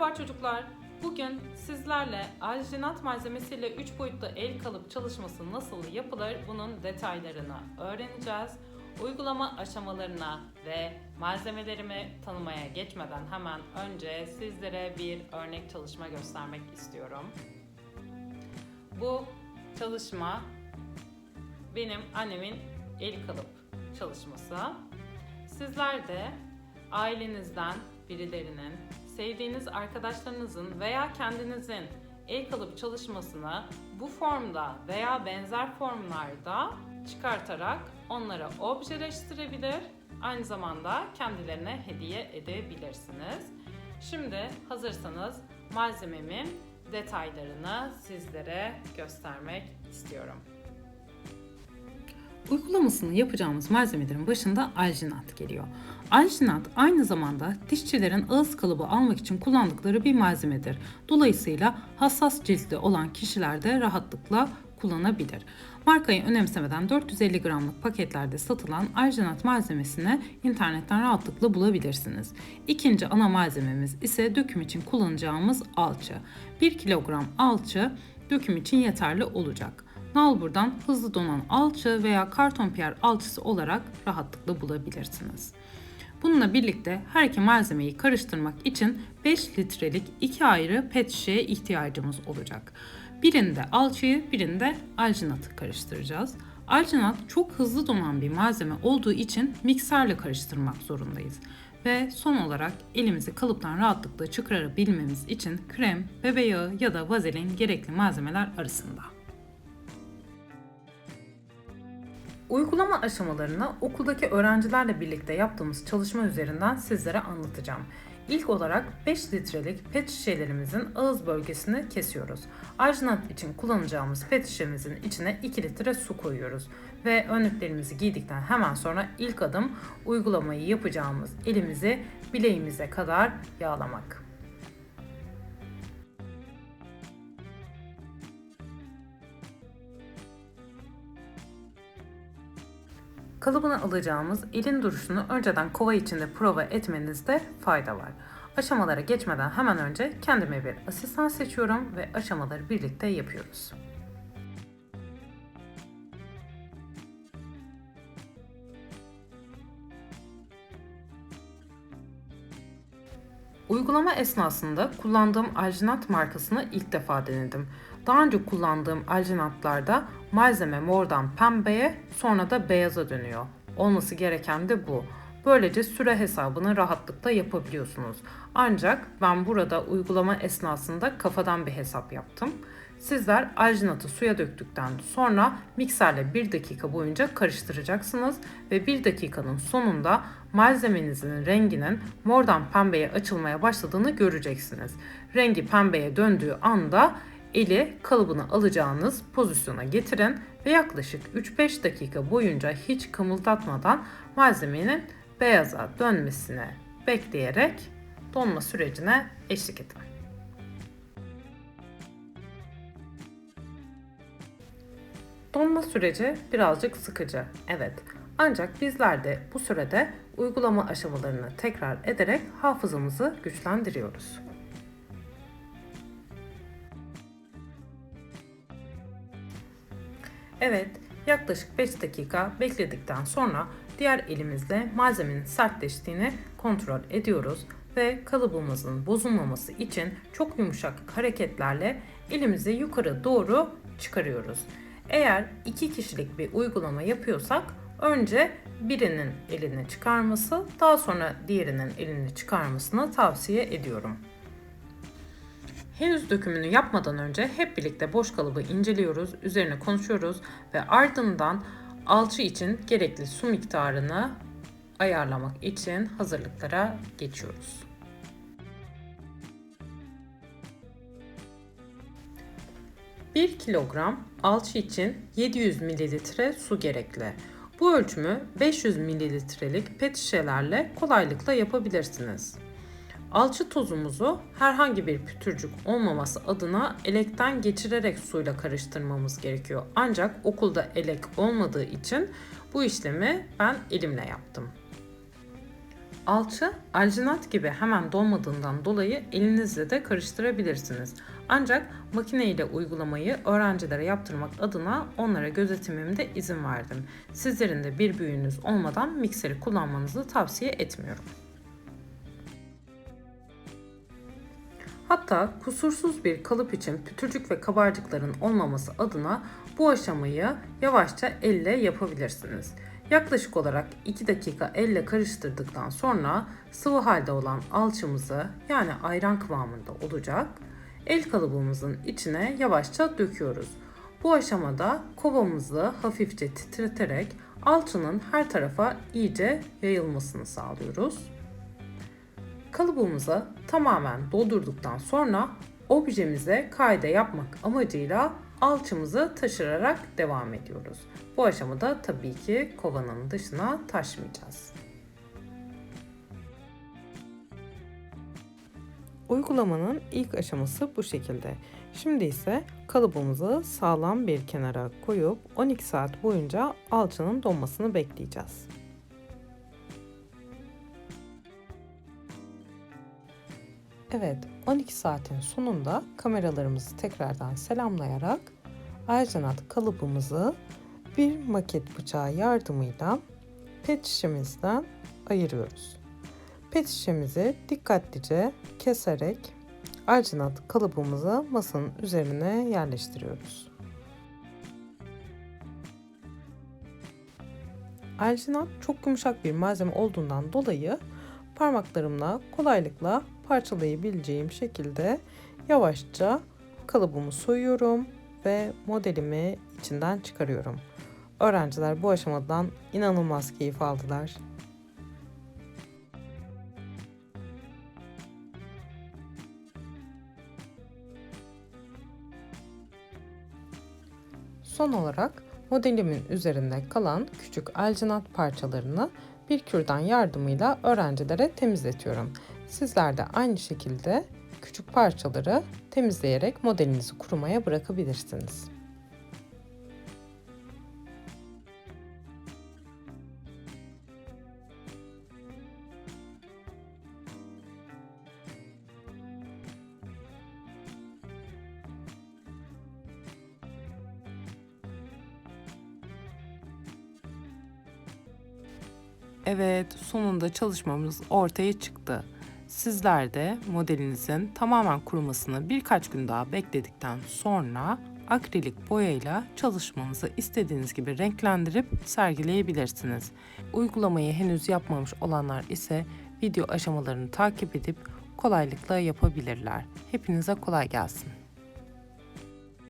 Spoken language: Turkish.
Merhaba çocuklar. Bugün sizlerle alginat malzemesiyle 3 boyutlu el kalıp çalışması nasıl yapılır bunun detaylarını öğreneceğiz. Uygulama aşamalarına ve malzemelerimi tanımaya geçmeden hemen önce sizlere bir örnek çalışma göstermek istiyorum. Bu çalışma benim annemin el kalıp çalışması. Sizler de ailenizden birilerinin, sevdiğiniz arkadaşlarınızın veya kendinizin el kalıp çalışmasını bu formda veya benzer formlarda çıkartarak onlara objeleştirebilir, aynı zamanda kendilerine hediye edebilirsiniz. Şimdi hazırsanız malzememin detaylarını sizlere göstermek istiyorum. Uygulamasını yapacağımız malzemelerin başında alginat geliyor. Alginat aynı zamanda dişçilerin ağız kalıbı almak için kullandıkları bir malzemedir. Dolayısıyla hassas ciltli olan kişiler de rahatlıkla kullanabilir. Markayı önemsemeden 450 gramlık paketlerde satılan alginat malzemesini internetten rahatlıkla bulabilirsiniz. İkinci ana malzememiz ise döküm için kullanacağımız alçı. 1 kilogram alçı döküm için yeterli olacak. Nalbur'dan hızlı donan alçı veya karton piyer alçısı olarak rahatlıkla bulabilirsiniz. Bununla birlikte her iki malzemeyi karıştırmak için 5 litrelik iki ayrı pet şişeye ihtiyacımız olacak. Birinde alçıyı, birinde alginatı karıştıracağız. Alginat çok hızlı donan bir malzeme olduğu için mikserle karıştırmak zorundayız. Ve son olarak elimizi kalıptan rahatlıkla çıkarabilmemiz için krem, bebe yağı ya da vazelin gerekli malzemeler arasında. Uygulama aşamalarını okuldaki öğrencilerle birlikte yaptığımız çalışma üzerinden sizlere anlatacağım. İlk olarak 5 litrelik pet şişelerimizin ağız bölgesini kesiyoruz. Arginat için kullanacağımız pet şişemizin içine 2 litre su koyuyoruz. Ve önlüklerimizi giydikten hemen sonra ilk adım uygulamayı yapacağımız elimizi bileğimize kadar yağlamak. Kalıbını alacağımız elin duruşunu önceden kova içinde prova etmenizde fayda var. Aşamalara geçmeden hemen önce kendime bir asistan seçiyorum ve aşamaları birlikte yapıyoruz. Uygulama esnasında kullandığım alginat markasını ilk defa denedim. Daha önce kullandığım alginatlarda malzeme mordan pembeye sonra da beyaza dönüyor. Olması gereken de bu. Böylece süre hesabını rahatlıkla yapabiliyorsunuz. Ancak ben burada uygulama esnasında kafadan bir hesap yaptım. Sizler alginatı suya döktükten sonra mikserle 1 dakika boyunca karıştıracaksınız ve 1 dakikanın sonunda malzemenizin renginin mordan pembeye açılmaya başladığını göreceksiniz. Rengi pembeye döndüğü anda eli kalıbını alacağınız pozisyona getirin ve yaklaşık 3-5 dakika boyunca hiç kımıldatmadan malzemenin beyaza dönmesini bekleyerek donma sürecine eşlik edin. Donma süreci birazcık sıkıcı, evet. Ancak bizler de bu sürede uygulama aşamalarını tekrar ederek hafızamızı güçlendiriyoruz. Evet, yaklaşık 5 dakika bekledikten sonra diğer elimizle malzemenin sertleştiğini kontrol ediyoruz ve kalıbımızın bozulmaması için çok yumuşak hareketlerle elimizi yukarı doğru çıkarıyoruz. Eğer iki kişilik bir uygulama yapıyorsak önce birinin elini çıkarması, daha sonra diğerinin elini çıkarmasını tavsiye ediyorum. Henüz dökümünü yapmadan önce hep birlikte boş kalıbı inceliyoruz, üzerine konuşuyoruz ve ardından alçı için gerekli su miktarını ayarlamak için hazırlıklara geçiyoruz. Bir kilogram alçı için 700 mililitre su gerekli. Bu ölçümü 500 mililitrelik pet şişelerle kolaylıkla yapabilirsiniz. Alçı tozumuzu herhangi bir pütürcük olmaması adına elekten geçirerek suyla karıştırmamız gerekiyor. Ancak okulda elek olmadığı için bu işlemi ben elimle yaptım. Alçı, alginat gibi hemen donmadığından dolayı elinizle de karıştırabilirsiniz. Ancak makine ile uygulamayı öğrencilere yaptırmak adına onlara gözetimimde izin verdim. Sizlerin de bir büyüğünüz olmadan mikseri kullanmanızı tavsiye etmiyorum. Hatta kusursuz bir kalıp için pütürcük ve kabarcıkların olmaması adına bu aşamayı yavaşça elle yapabilirsiniz. Yaklaşık olarak 2 dakika elle karıştırdıktan sonra sıvı halde olan alçımızı yani ayran kıvamında olacak el kalıbımızın içine yavaşça döküyoruz. Bu aşamada kovamızı hafifçe titreterek alçının her tarafa iyice yayılmasını sağlıyoruz. Kalıbımızı tamamen doldurduktan sonra objemize kayda yapmak amacıyla alçımızı taşırarak devam ediyoruz. Bu aşamada tabii ki kovanın dışına taşmayacağız. Uygulamanın ilk aşaması bu şekilde. Şimdi ise kalıbımızı sağlam bir kenara koyup 12 saat boyunca alçının donmasını bekleyeceğiz. Evet, 12 saatin sonunda kameralarımızı tekrardan selamlayarak Ercanat kalıbımızı bir maket bıçağı yardımıyla pet şişemizden ayırıyoruz. Pet şişemizi dikkatlice keserek Ercanat kalıbımızı masanın üzerine yerleştiriyoruz. Alginat çok yumuşak bir malzeme olduğundan dolayı parmaklarımla kolaylıkla parçalayabileceğim şekilde yavaşça kalıbımı soyuyorum ve modelimi içinden çıkarıyorum. Öğrenciler bu aşamadan inanılmaz keyif aldılar. Son olarak modelimin üzerinde kalan küçük alginat parçalarını bir kürdan yardımıyla öğrencilere temizletiyorum. Sizler de aynı şekilde küçük parçaları temizleyerek modelinizi kurumaya bırakabilirsiniz. Evet, sonunda çalışmamız ortaya çıktı. Sizler de modelinizin tamamen kurumasını birkaç gün daha bekledikten sonra akrilik boyayla çalışmanızı istediğiniz gibi renklendirip sergileyebilirsiniz. Uygulamayı henüz yapmamış olanlar ise video aşamalarını takip edip kolaylıkla yapabilirler. Hepinize kolay gelsin.